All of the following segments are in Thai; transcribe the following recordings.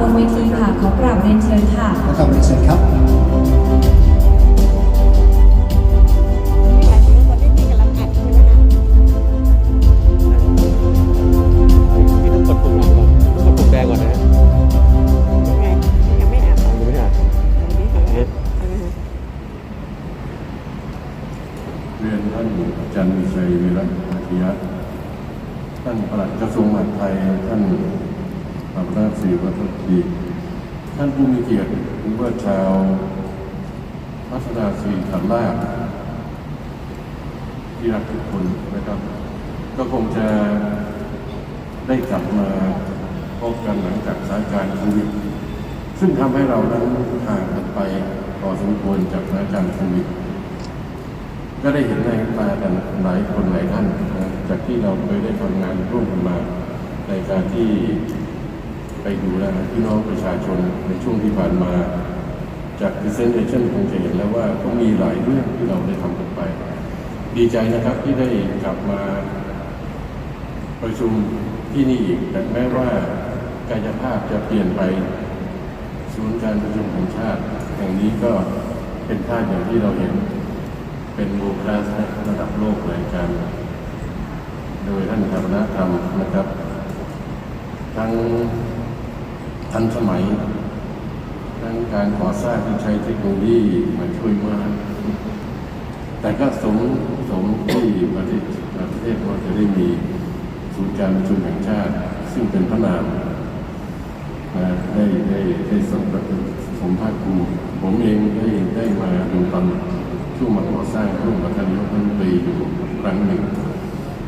บนเวทีค่ะขอกราบเรียนเชิญค่ะนะครับเรียนเชิญครับหลายคนคนที่กำลังอัดใช่ไหมคะพี่ต้องกดปุ่มอัดก่อนต้องกดปุ่มแดงก่อนนะฮะยังไงยังไม่อัดยังไม่ได้อัดยังไม่อัดใช่ไหมคะเรียนท่านอาจารย์วิชัยวิรัตอาทิยะท่านปลัดกระทรวงมหาดไทยท่าน ปราบราชศรีวัฒนดีท่านผู้มีเกียรติหรือว่าชาวพัฒนาศรีขันลาภที่รักทุกคนนะครับ ก็คงจะได้กลับมาพบกันหลังจากสถานการณ์โควิดซึ่งทำให้เรานั้นห่างกันไปพอสมควรจากสถานการณ์โควิดก็ได้เห็นในตากันหลายคนหลายท่าน จากที่เราเคยได้ทำงานร่วมกันมาในการที่ ไปดูแลพี่น้องประชาชนในช่วงที่ผ่านมา จาก presentation คงจะเห็นแล้วว่าก็มีหลายเรื่องที่เราได้ทำกันไป ดีใจนะครับที่ได้กลับมา ประชุมที่นี่อีกแต่แม้ว่ากายภาพจะเปลี่ยนไปศูนย์การประชุมแห่งชาติแห่งนี้ก็เป็นภาพอย่างที่เราเห็นเป็นโลคลาสระดับโลกรายการโดยท่านธรรมนธรรมนะครับ ทั้ง ทันสมัย ทั้งการก่อสร้างที่ใช้เทคโนโลยีมาช่วยมาก แต่ก็สมสมที่ประเทศประเทศเราจะได้มีศูนย์การประชุมแห่งชาติ ซึ่งเป็นพระนามนะได้ได้ได้สมสมภาคภูมิผมเองได้ได้มาดูตอนช่วงมาก่อสร้างร่วมกับท่านนายกรัฐมนตรีอยู่ครั้งหนึ่ง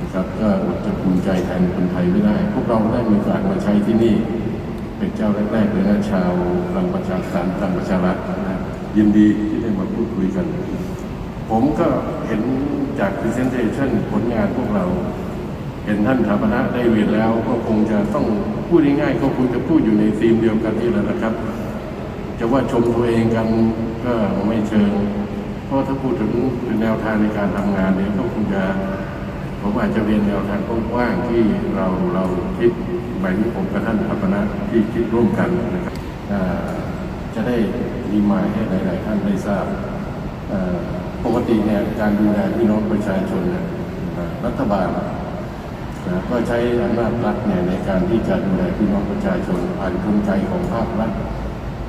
นะครับก็จะภูมิใจแทนคนไทยไม่ได้ พวกเราได้มีโอกาสมาใช้ที่นี่ เป็นเจ้าแรกๆเลยนะชาวพลังประชาสารพลังประชารัฐนะยินดีที่ได้มาพูดคุยกัน ผมก็เห็นจาก presentation ผลงานพวกเรา เห็นท่านถาปนะได้เรียนแล้ว ก็คงจะต้องพูดง่ายๆก็คงจะพูดอยู่ในธีมเดียวกันนี่แหละนะครับ จะว่าชมตัวเองกันก็ไม่เชิง เพราะถ้าพูดถึงแนวทางในการทำงานเนี่ยก็คงจะ ผมอาจจะเรียนแนวทางกว้างๆที่เราเราคิดหมายถึงผมกับท่านถาปนะที่คิดร่วมกันนะครับจะได้รีมายให้หลาย ๆ ท่านได้ทราบปกติเนี่ยการดูแลพี่น้องประชาชนเนี่ยรัฐบาลนะก็ใช้อำนาจรัฐเนี่ยในการที่จะดูแลพี่น้องประชาชนผ่านกลไกของภาครัฐ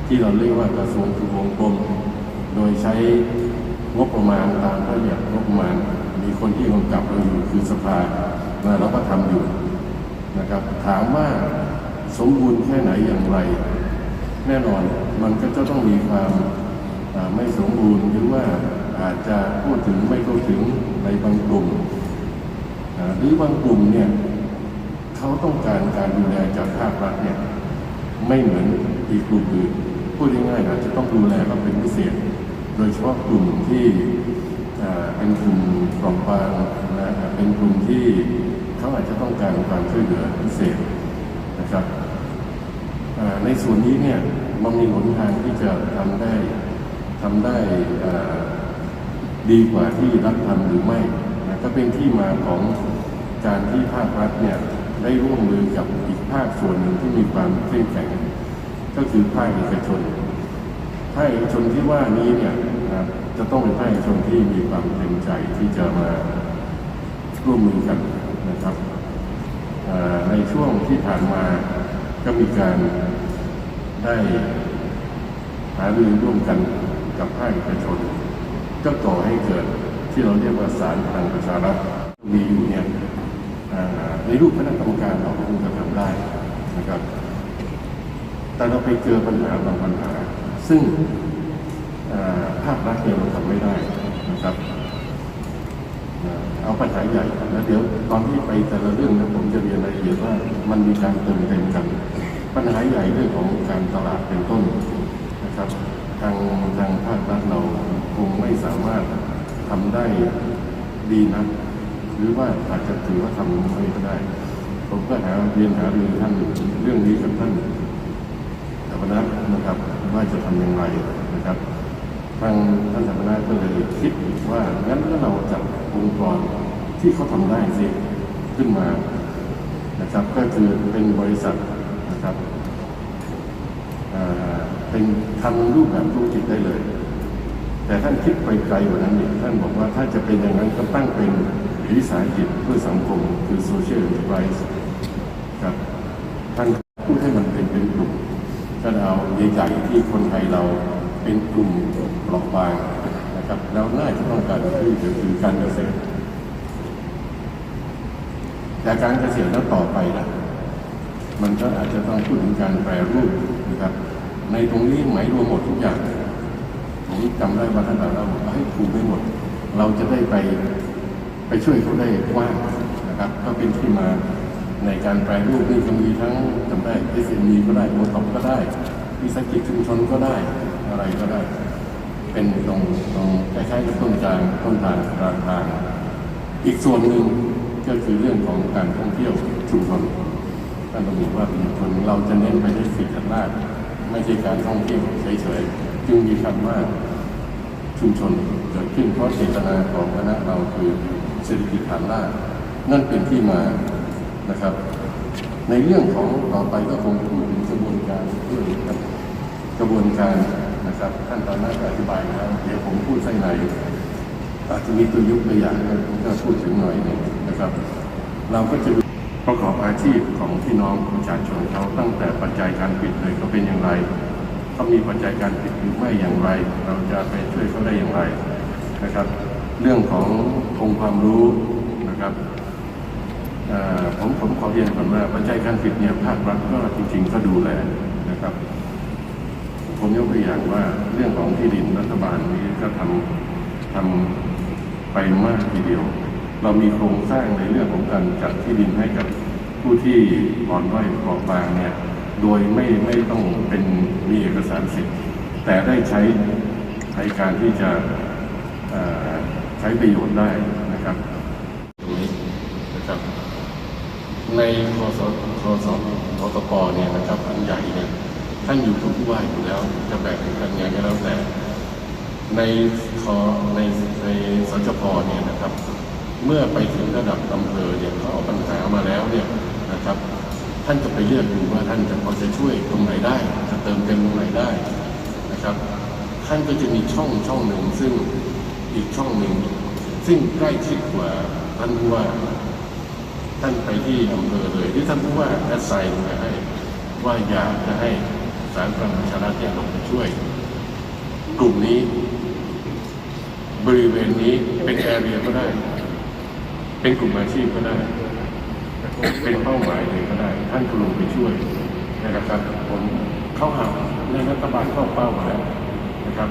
ที่เราเรียกว่ากระทรวงทบวงกรมโดยใช้งบประมาณตามระเบียบงบประมาณ คนที่กำกับเราอยู่คือสภานะเราก็ทำอยู่นะครับ ถามว่าสมบูรณ์แค่ไหนอย่างไร แน่นอนมันก็จะต้องมีความไม่สมบูรณ์หรือว่าอาจจะพูดถึงไม่เข้าถึงในบางกลุ่มหรือบางกลุ่มเนี่ยเขาต้องการการดูแลจากภาครัฐเนี่ยไม่เหมือนอีกกลุ่มอื่นพูดง่ายๆอาจจะต้องดูแลเขาเป็นพิเศษ โดยเฉพาะกลุ่มที่ เป็นกลุ่มเปราะบางนะเป็นกลุ่มที่เขาอาจจะต้องการความช่วยเหลือพิเศษนะครับในส่วนนี้เนี่ยมันมีหนทางที่จะทำได้ทำได้ดีกว่าที่รัฐทำหรือไม่นะก็เป็นที่มาของการที่ภาครัฐเนี่ยได้ร่วมมือกับอีกภาคส่วนหนึ่งที่มีความเข้มแข็ง ก็คือภาคเอกชนภาคเอกชนที่ว่านี้เนี่ย จะต้องเป็นภาคเอกชนที่มีความเต็มใจที่จะมาร่วมมือกันนะครับในช่วงที่ผ่านมาก็มีการได้หารือร่วมกันกับภาคเอกชน ก็ก่อให้เกิดที่เราเรียกว่าสารพลังประชารัฐมีอยู่เนี่ยในรูปคณะกรรมการเราคงจะทำได้นะครับ แต่เราไปเจอปัญหาบางปัญหา ซึ่ง ภาครัฐเนี่ยเราทำไม่ได้นะครับเอาปัญหาใหญ่แล้วเดี๋ยวตอนที่ไปแต่ละเรื่องนะผมจะเรียนรายละเอียดว่ามันมีการเติมเต็มกัน ปัญหาใหญ่เรื่องของการตลาดเป็นต้นนะครับ ทางทางภาครัฐเราคงไม่สามารถทำได้ดีนะ หรือว่าอาจจะถือว่าทำไม่ได้ผมก็หาเรียนหารือท่านเรื่องนี้กับท่านธรรมนัฐนะครับว่าจะทำอย่างไร ทางท่านสมณะก็เลยคิดว่างั้นก็เราจัดองค์กรที่เขาทำได้สิขึ้นมานะครับก็คือเป็นบริษัทนะครับเอ่อเป็นทำรูปแบบธุรกิจได้เลย แต่ท่านคิดไปไกลกว่านั้นอีกท่านบอกว่าถ้าจะเป็นอย่างนั้นก็ตั้งเป็นวิสาหกิจเพื่อสังคมคือ social enterprise ครับท่านพูดให้มันเป็นเป็นกลุ่มท่านเอาใหญ่ๆที่คนไทยเรา เป็นกลุ่มเปราะบางนะครับ แล้วน่าจะต้องการที่จะคือการเกษตร แต่การเกษตรแล้วต่อไปนะมันก็อาจจะต้องพูดถึงการแปรรูปนะครับ ในตรงนี้หมายรวมหมดทุกอย่าง ผมจำได้ว่าท่านเราบอกให้ครูไม่หมด เราจะได้ไปไปช่วยเขาได้กว้างนะครับ ก็เป็นที่มาในการแปรรูปนี่ก็มีทั้งจำได้ SME ก็ได้โมตอก็ได้วิสาหกิจชุมชนก็ได้ อะไรก็ได้ เป็นตรงตรงคล้ายๆกับต้นกลางต้นทางกลางทาง อีกส่วนหนึ่งก็คือเรื่องของการท่องเที่ยวชุมชนท่านระบุว่าชุมชนเราจะเน้นไปที่สิ่งแรกไม่ใช่การท่องเที่ยวเฉยๆจึงมีคำว่าชุมชนเกิดขึ้นเพราะเจตนาของคณะเราคือเศรษฐกิจฐานรากนั่นเป็นที่มานะครับ ในเรื่องของต่อไปก็คงพูดถึงกระบวนการเรื่องครับกระบวนการ นะครับขั้นตอนนั้นก็อธิบายแล้วเดี๋ยวผมพูดใส่ในอาจจะมีตัวยุตัวอย่างนะผมจะพูดถึงหน่อยหนึ่งนะครับ เราก็จะประกอบอาชีพของพี่น้องประชาชนเขาตั้งแต่ปัจจัยการผลิตเลยเขาเป็นอย่างไรเขามีปัจจัยการผลิตหรือไม่อย่างไร เราจะไปช่วยเขาได้อย่างไรนะครับ เรื่องขององค์ความรู้นะครับผมผมขอเรียนก่อนว่าปัจจัยการผลิตเนี่ยภาครัฐก็จริงๆก็ดูแลนะครับ ผมยกตัวอย่างว่าเรื่องของที่ดินรัฐบาลนี้ก็ทำทำไปมากทีเดียว เรามีโครงสร้างในเรื่องของการจัดที่ดินให้กับผู้ที่อ่อนด้อยเปราะบางเนี่ยโดยไม่ไม่ต้องเป็นมีเอกสารสิทธิ์ แต่ได้ใช้ในการที่จะใช้ประโยชน์ได้นะครับตรงนี้นะครับในคสคสคสปเนี่ยนะครับอันใหญ่เนี่ย ท่านอยู่ทุกว่าอยู่แล้วจะแบ่งกันยังไงก็แล้วแต่ในคอในในสจพเนี่ยนะครับ เมื่อไปถึงระดับอำเภอเนี่ยเขาเอาปัญหามาแล้วเนี่ยนะครับ ท่านจะไปเลือกดูว่าท่านจะพอจะช่วยตรงไหนได้จะเติมเต็มตรงไหนได้นะครับ ท่านก็จะมีช่องช่องหนึ่งซึ่งอีกช่องหนึ่งซึ่งใกล้ชิดกว่าท่านผู้ว่า ท่านไปที่อำเภอเลยที่ท่านผู้ว่าแอดไซน์ลงไปให้ว่าอยากจะให้ สารพลังประชารัฐเนี่ยลงไปช่วย กลุ่มนี้ บริเวณนี้เป็นแอเรียก็ได้ เป็นกลุ่มอาชีพก็ได้ เป็นเป้าหมายเลยก็ได้ ท่านก็ลงไปช่วยนะครับผมเข้าหาในรัฐบาลเข้าเป้ามาแล้วนะครับ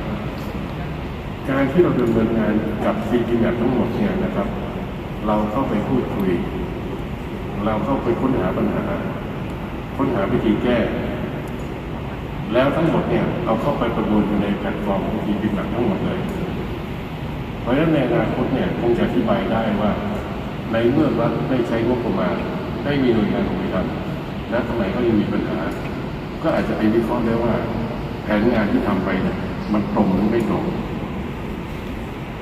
การที่เราดำเนินงานกับซีดีแบบทั้งหมดเนี่ยนะครับ เราเข้าไปพูดคุย เราเข้าไปค้นหาปัญหา ค้นหาวิธีแก้ แล้วทั้งหมดเนี่ยเอาเข้าไปประมวลอยู่ในแพลตฟอร์มของทีพิมพ์ทั้งหมดเลย เพราะฉะนั้นในอนาคตเนี่ยคงจะอธิบายได้ว่า ในเมื่อรัฐได้ใช้งบประมาณได้มีหน่วยงานลงไปทำและทำไมก็ยังมีปัญหา ก็อาจจะไปวิเคราะห์ได้ว่าแผนงานที่ทำไปเนี่ยมันตรงหรือไม่ตรง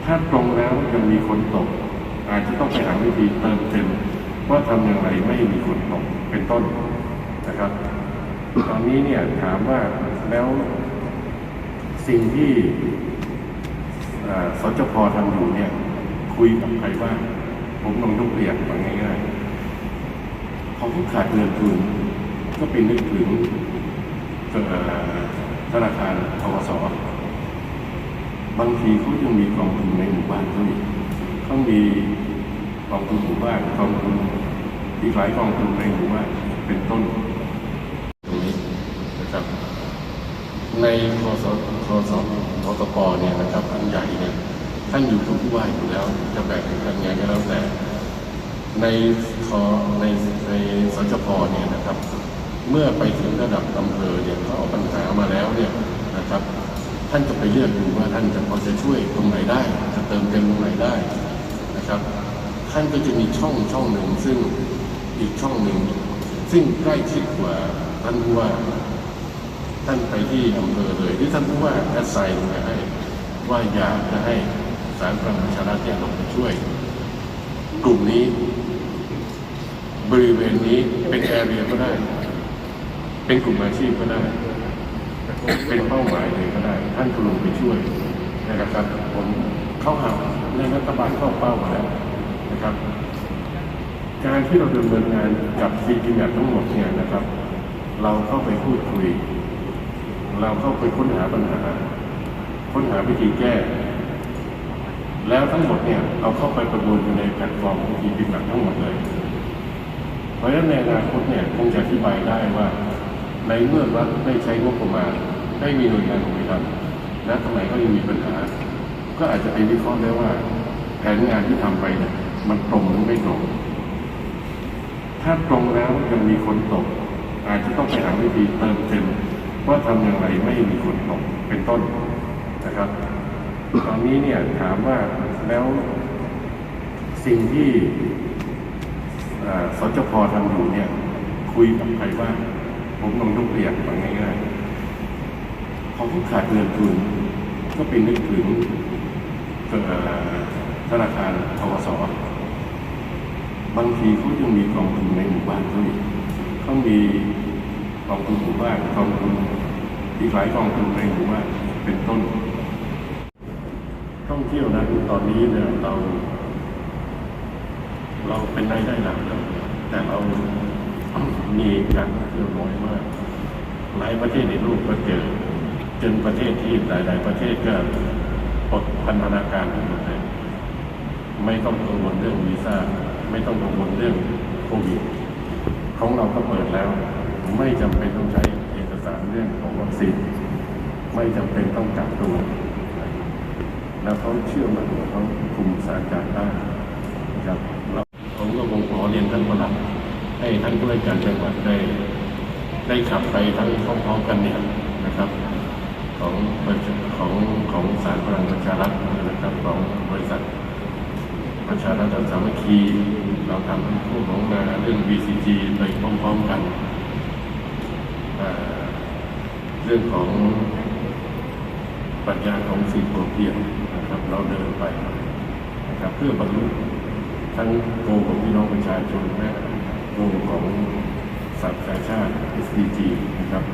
ถ้าตรงแล้วยังมีคนตก อาจจะต้องไปหาวิธีเติมเต็มว่าทำอย่างไรไม่มีคนตกเป็นต้นนะครับ ตอนนี้เนี่ยถามว่าแล้วสิ่งที่สจพทำอยู่เนี่ย คุยกับใครบ้างผมลองยกตัวอย่างมาง่ายๆพอเขาขาดเงินทุนก็เป็นนึกถึงธนาคารทกสบางทีเขายังมีกองทุนในหมู่บ้านเขาอีกเขามีกองทุนหมู่บ้านกองทุนอีกหลายกองทุนในหมู่บ้านเป็นต้น ตรงนี้นะครับ ในคสคสคสปเนี่ยนะครับอันใหญ่เนี่ยท่านอยู่ทุกผู้ว่าอยู่แล้วจะแบ่งกันยังไงก็แล้วแต่ ในคอในในสจพเนี่ยนะครับ เมื่อไปถึงระดับอำเภอเนี่ยเขาเอาปัญหามาแล้วเนี่ยนะครับ ท่านจะไปเลือกดูว่าท่านจะพอจะช่วยตรงไหนได้จะเติมเต็มตรงไหนได้นะครับ ท่านก็จะมีช่องช่องหนึ่งซึ่งอีกช่องหนึ่งซึ่งใกล้ชิดกว่าท่านผู้ว่า ท่านไปที่อำเภอเลยที่ท่านผู้ว่าแอดไซน์ลงไปให้ว่าอยากจะให้สารประชารัฐเนี่ยลงไปช่วย กลุ่มนี้ บริเวณนี้เป็นแอเรียก็ได้ เป็นกลุ่มอาชีพก็ได้ เป็นเป้าหมายเลยก็ได้ ท่านก็ลงไปช่วยนะครับผมเข้าหาในรัฐบาลเข้าเป้ามาแล้วนะครับ การที่เราดำเนินงานกับซีกินแบบทั้งหมดเนี่ยนะครับ เราเข้าไปพูดคุย เราเข้าไปค้นหาปัญหา ค้นหาวิธีแก้ แล้วทั้งหมดเนี่ยเอาเข้าไปประมวลอยู่ในแพลตฟอร์มของทีมแบบทั้งหมดเลย เพราะฉะนั้นในอนาคตเนี่ยคงจะอธิบายได้ว่า ในเมื่อรัฐได้ใช้งบประมาณได้มีหน่วยงานของรัฐและทำไมก็ยังมีปัญหา ก็อาจจะไปวิเคราะห์ได้ว่า แผนงานที่ทำไปเนี่ยมันตรงหรือไม่ตรง ถ้าตรงแล้วยังมีคนตก อาจจะต้องไปหาวิธีเติมเต็ม ว่าทำอย่างไรไม่มีคนตกเป็นต้นนะครับ ตอนนี้เนี่ยถามว่าแล้วสิ่งที่สจพทำอยู่เนี่ย คุยกับใครบ้างผมลองยกตัวอย่างมาง่ายๆพอเขาขาดเงินทุนก็เป็นนึกถึงธนาคารทกสบางทีเขายังมีกองทุนในหมู่บ้านเขาอีกเขามี กองทุนหมู่บ้านกองทุนอีกหลายกองทุนในหมู่บ้านเป็นต้น ท่องเที่ยวนั้นตอนนี้เนี่ยเรา เราเป็นรายได้หลักแล้วแต่เรามีการท่องเที่ยวน้อยมาก หลายประเทศในโลกก็เจอจนประเทศที่หลาย ๆ ประเทศก็ปลดพันธนาการทั้งหมดเลยไม่ต้องกังวลเรื่องวีซ่าไม่ต้องกังวลเรื่องโควิดของเราก็เปิดแล้ว ไม่จำเป็นต้องใช้เอกสารเรื่องของวัคซีนไม่จำเป็นต้องกักตัว แล้วเขาเชื่อมั่นว่าเขาคุมสถานการณ์ได้ครับเราผมก็คงขอเรียนท่านประหลัดให้ท่านผู้ราการจังหวัดได้ ได้ขับไปทั้งพร้อมๆกันเนี่ยนะครับ ของของของสารพลังประชารัฐนะครับของบริษัทประชารัฐสามัคคี เราทำคู่ของนาเรื่อง BCG ไปพร้อมๆกัน เรื่องของปรัชญาของสิ่งโปรเพียงนะครับ เราเดินไปนะครับเพื่อบรรลุทั้งโกของพี่น้องประชาชนและโกของสัตว์ชาติชาติ SDG นะครับ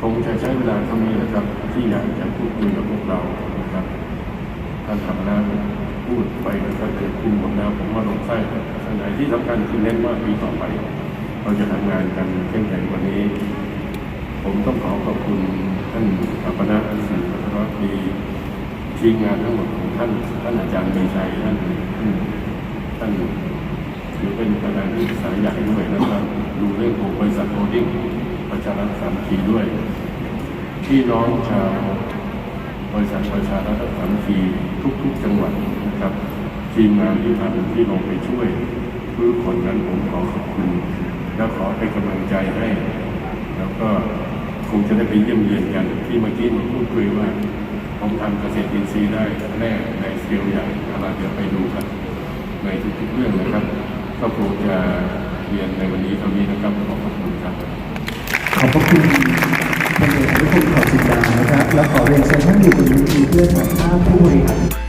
คงจะใช้เวลาเท่านี้นะครับ ที่อยากจะพูดคุยกับพวกเรานะครับท่านทำน้ำพูดไปแล้วก็เกิดคุมหมดแล้วผมว่าลงไส้ส่วนใหญ่ที่สำคัญคือเน้นว่าปีต่อไป เราจะทำงานกันเข้มแข็งกวันนี้ ผมต้องขอขอบคุณท่านอัปนาสิริวัฒนปีทีมงานทั้งหมดของท่านท่านอาจารย์มีชัยท่านท่านถือเป็นประธานที่สายใหญ่ด้วยนะครับดูเรื่องของบริษัทโฮลดิ้งประชารัฐสามัคคีด้วยพี่น้องชาวบริษัทประชารัฐสามัคคีทุก ๆ จังหวัดนะครับ ทีมงานที่ทำที่ลงไปช่วยทุกคนนั้นผมขอขอบคุณ และขอเป็นกำลังใจให้ แล้วก็คงจะได้ไปเยี่ยมเยียนกัน ที่เมื่อกี้ผมพูดคุยว่า ผมทำเกษตรอินทรีย์ได้แน่ในสเกลใหญ่เราเดี๋ยวไปดูกันในทุกๆเรื่องนะครับ ก็คงจะเรียนในวันนี้เท่านี้นะครับขอบคุณครับขอบพระคุณพลเอกอนุพงศ์เผ่าจินดานะครับ และขอเรียนเชิญท่านอยู่บนเวทีเพื่อถ่ายภาพผู้บริหาร